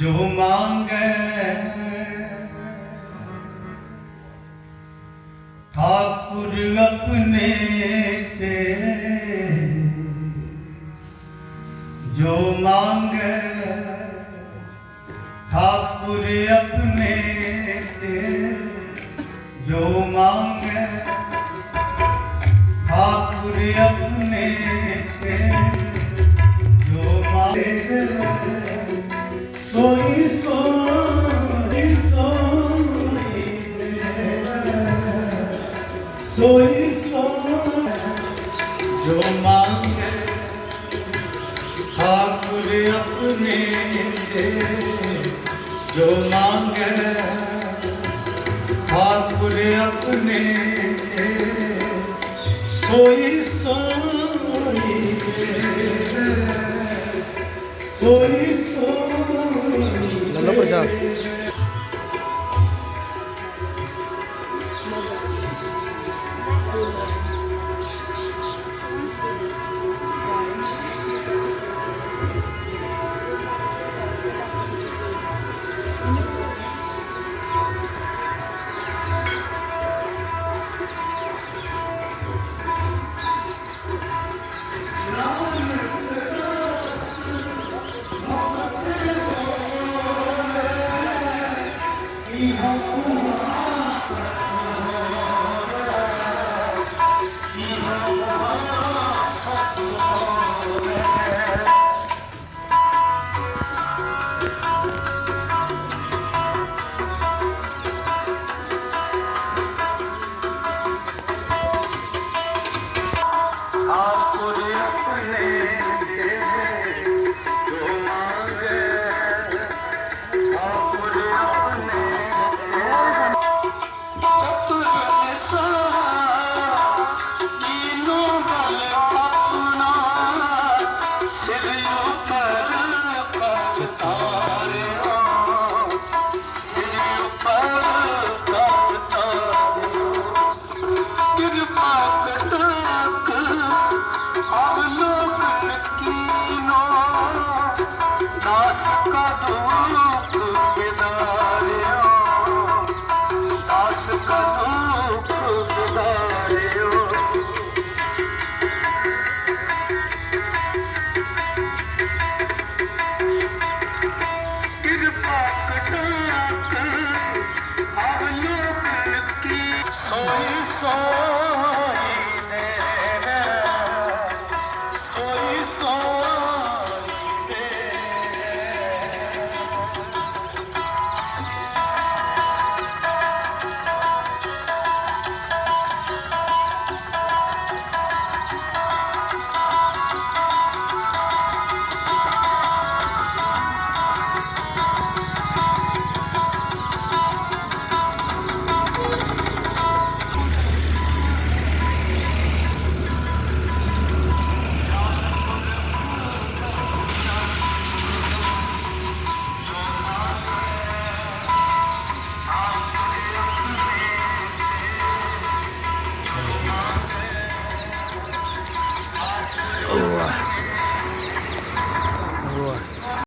ਜੋ ਮੰਗੈ ਠਾਕੁਰ ਆਪਣੇ ਤੇ। ਜੋ ਮੰਗੈ ਠਾਕੁਰ ਆਪਣੇ ਤੇ। ਜੋ ਮੰਗ ਸੋਈ ਸੋਨਾ ਜੋ ਮੰਗੇ ਠਾਕੁਰ ਆਪਣੇ ਦੇ ਜੋ ਮੰਗੇ ਠਾਕੁਰ ਆਪਣੇ ਦੇ ਸੋਈ ਸੋਈ ਸੋਈ ਸੋਈ Não, obrigado. すごい!